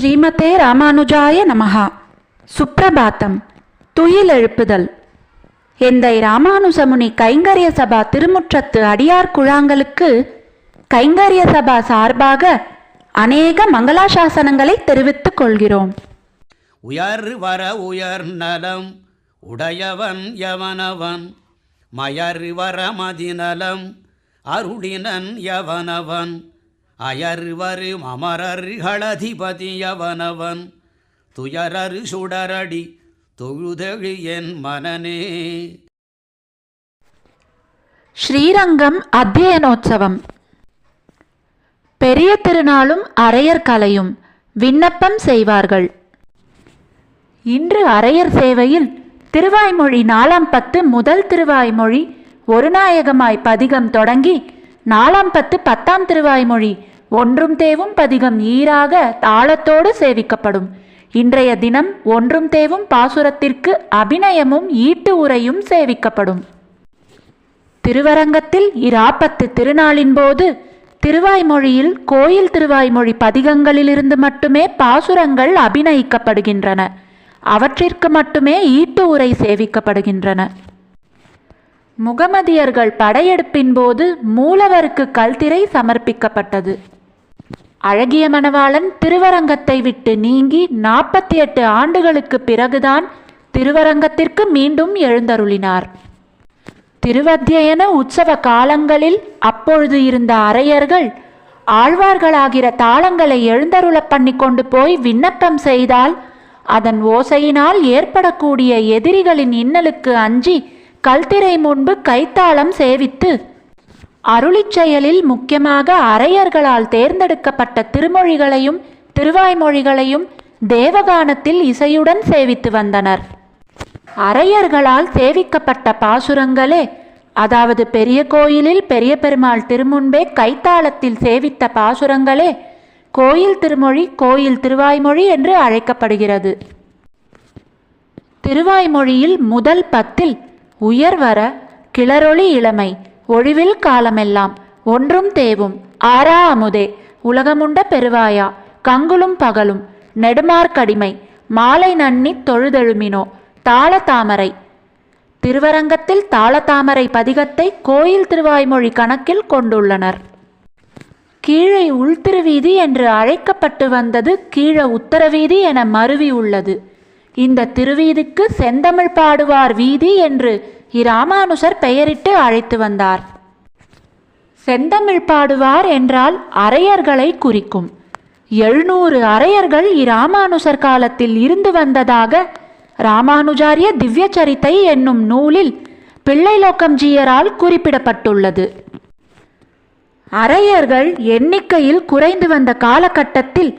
ஸ்ரீமதே ராமானுஜாய நமஹா. சுப்பிரபாத்தம் துயில் எழுப்புதல். எந்தை ராமானுஜமுனி கைங்கரிய சபா திருமுற்றத்து அடியார் குழாங்களுக்கு கைங்கரிய சபா சார்பாக அநேக மங்களாசாசனங்களை தெரிவித்துக் கொள்கிறோம். உயர் வர உயர் நலம் உடையவன் யவனவன் மயர் வர மதிநலம் அருளினன் யவனவன் அயர்வரு அமரர்களதிபதியவனவன் துயரரு சுடரடி தொழுதழு என் மனனே ஸ்ரீரங்கம் அத்தியனோற்சவம் பெரிய திருநாளும் அரையர் கலையும் விண்ணப்பம் செய்வார்கள். இன்று அரையர் சேவையில் திருவாய்மொழி நாலாம் பத்து முதல் திருவாய்மொழி ஒருநாயகமாய் பதிகம் தொடங்கி நாலாம் பத்து பத்தாம் திருவாய்மொழி ஒன்றும் தேவும் பதிகம் ஈராக தாளத்தோடு சேவிக்கப்படும். இன்றைய தினம் ஒன்றும் தேவும் பாசுரத்திற்கு அபிநயமும் ஈட்டு உரையும் சேவிக்கப்படும். திருவரங்கத்தில் இராப்பத்து திருநாளின் போது திருவாய்மொழியில் கோயில் திருவாய்மொழி பதிகங்களிலிருந்து மட்டுமே பாசுரங்கள் அபிநயிக்கப்படுகின்றன. அவற்றிற்கு மட்டுமே ஈட்டு உரை சேவிக்கப்படுகின்றன. முகமதியர்கள் படையெடுப்பின் போது மூலவருக்கு கல்திரை சமர்ப்பிக்கப்பட்டது. அழகிய மணவாளன் திருவரங்கத்தை விட்டு நீங்கி நாற்பத்தி எட்டு ஆண்டுகளுக்கு பிறகுதான் திருவரங்கத்திற்கு மீண்டும் எழுந்தருளினார். திருவத்தியன உற்சவ காலங்களில் அப்பொழுது இருந்த அரையர்கள் ஆழ்வார்களாகிற தாளங்களை எழுந்தருளப் பண்ணி கொண்டு போய் விண்ணப்பம் செய்தால் அதன் ஓசையினால் ஏற்படக்கூடிய எதிரிகளின் இன்னலுக்கு அஞ்சி கல்திரை முன்பு கைத்தாளம் சேவித்து அருளிச் செயலில் முக்கியமாக அரையர்களால் தேர்ந்தெடுக்கப்பட்ட திருமொழிகளையும் திருவாய்மொழிகளையும் தேவகானத்தில் இசையுடன் சேவித்து வந்தனர். அரையர்களால் சேவிக்கப்பட்ட பாசுரங்களே அதாவது பெரிய கோயிலில் பெரிய பெருமாள் திருமுன்பே கைத்தாளத்தில் சேவித்த பாசுரங்களே கோயில் திருமொழி கோயில் திருவாய்மொழி என்று அழைக்கப்படுகிறது. திருவாய்மொழியில் முதல் பத்தில் உயர்வர கிளரொளி இளமை ஒழிவில் காலமெல்லாம் ஒன்றும் தேவும் ஆரா அமுதே. உலகமுண்ட பெருவாயா கங்குலும் பகலும் நெடுமார்க்கடிமை மாலை நன்னி தொழுதெழுமினோ தாளதாமரை திருவரங்கத்தில் தாளதாமரை பதிகத்தை கோயில் திருவாய்மொழி கணக்கில் கொண்டுள்ளனர். கீழே உள்திருவீதி என்று அழைக்கப்பட்டு வந்தது கீழ உத்தரவீதி என மருவி உள்ளது. இந்த திருவீதிக்கு செந்தமிழ் பாடுவார் வீதி என்று இராமானுசர் பெயரிட்டு அழைத்து வந்தார். செந்தமிழ் பாடுவார் என்றால் அரையர்களை குறிக்கும். எழுநூறு அரையர்கள் இராமானுசர் காலத்தில் இருந்து வந்ததாக ராமானுஜாரிய திவ்ய சரித்தை என்னும் நூலில் பிள்ளைலோக்கம்ஜியரால் குறிப்பிடப்பட்டுள்ளது. அரையர்கள் எண்ணிக்கையில் குறைந்து வந்த காலகட்டத்தில்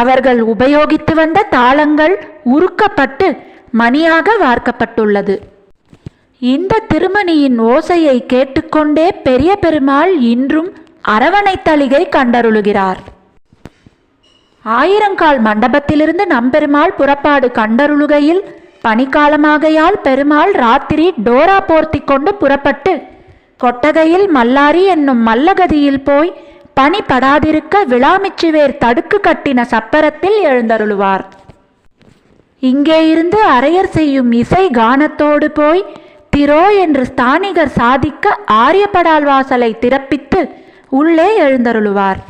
அவர்கள் உபயோகித்து வந்த தாளங்கள் உருக்கப்பட்டு மணியாக வார்க்கப்பட்டுள்ளது. இந்த திருமணியின் ஓசையை கேட்டுக்கொண்டே பெரிய பெருமாள் இன்றும் அரவணைத்தளிகை கண்டருளுகிறார். ஆயிரங்கால் மண்டபத்திலிருந்து நம்பெருமாள் புறப்பாடு கண்டருளுகையில் பனிக்காலமாகையால் பெருமாள் ராத்திரி டோரா போர்த்தி கொண்டு புறப்பட்டு கொட்டகையில் மல்லாரி என்னும் மல்லகதியில் போய் பனி படாதிருக்க விழாமிச்சுவேர் தடுக்கு கட்டின சப்பரத்தில் எழுந்தருளுவார். இங்கே இருந்து அரையர் செய்யும் இசை கானத்தோடு போய் திரோ என்று ஸ்தானிகர் சாதிக்க ஆரியப்படால் வாசலை திறப்பித்து உள்ளே எழுந்தருளுவார்.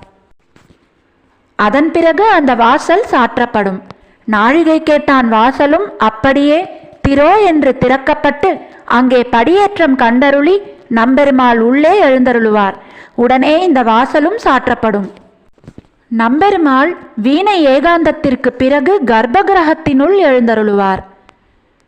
அதன் பிறகு அந்த வாசல் சாற்றப்படும். நாழிகை கேட்டான் வாசலும் அப்படியே திரோ என்று திறக்கப்பட்டு அங்கே படியேற்றம் கண்டருளி நம்பெருமாள் உள்ளே எழுந்தருளுவார். உடனே இந்த வாசலும் சாற்றப்படும். நம்பெருமாள் வீணை ஏகாந்தத்திற்கு பிறகு கர்ப்பகிரகத்தினுள் எழுந்தருளுவார்.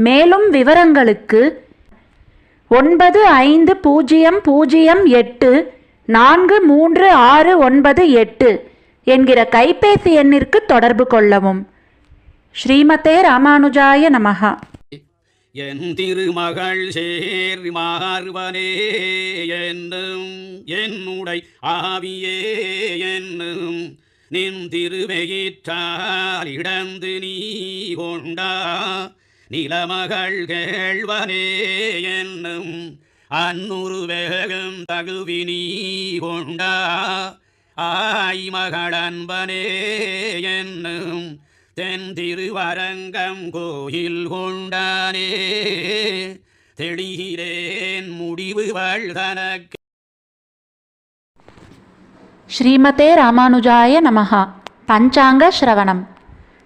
மேலும் விவரங்களுக்கு ஒன்பது ஐந்து பூஜ்ஜியம் பூஜ்ஜியம் எட்டு நான்கு மூன்று ஆறு ஒன்பது எட்டு என்கிற கைபேசி எண்ணிற்கு தொடர்பு கொள்ளவும். ஸ்ரீமதே ராமானுஜாய நமகா என் திருமகள் சேர் மாறுவனே என்னும் என்னுடை ஆவியே என்னும் நின் திருவெயிற்றால் இடந்து நீ கொண்டா நிலமகள் கேழ்வனே என்னும் அந்நுறு வேகம் தகுவினி கொண்டா. ஆய் மகள் என்னும் தென் திருவரங்கம் கோயில் கொண்டானே. தெளிகிறேன் முடிவு வாழ்தனக்கு ஸ்ரீமதே ராமானுஜாய நமஹா. பஞ்சாங்க ஸ்ரவணம்.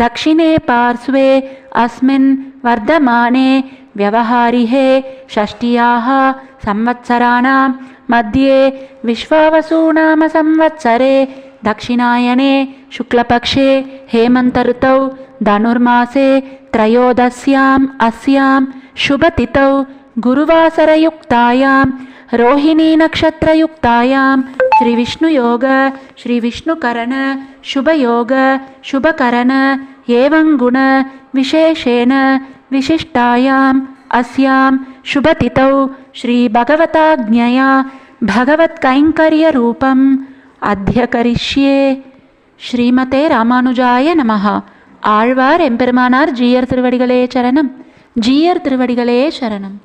दक्षिणे पार्श्वे अस्मिन् वर्धमाने व्यवहारिहे षष्ट्याः संवत्सराणां मध्ये विश्वावसूनामसंवत्सरे दक्षिणायने शुक्लपक्षे हेमन्तऋतौ धनुर्मासे त्रयोदश्याम् अस्यां शुभतिथौ गुरुवासरयुक्तायां रोहिणीनक्षत्रयुक्तायां श्रीविष्णुयोग श्रीविष्णुकरण शुभयोग शुभकरण एवं गुण विशेषेण विशिष्टायाम् अस्यां शुभतिथौ श्रीभगवताज्ञया भगवत्कैङ्कर्यरूपम् अद्य करिष्ये ஸ்ரீமதே ராமானுஜாய நமஹ ஆழ்வார் எம்பெருமானார் ஜீயர் திருவடிகளே சரணம் ஜீயர் திருவடிகளே சரணம்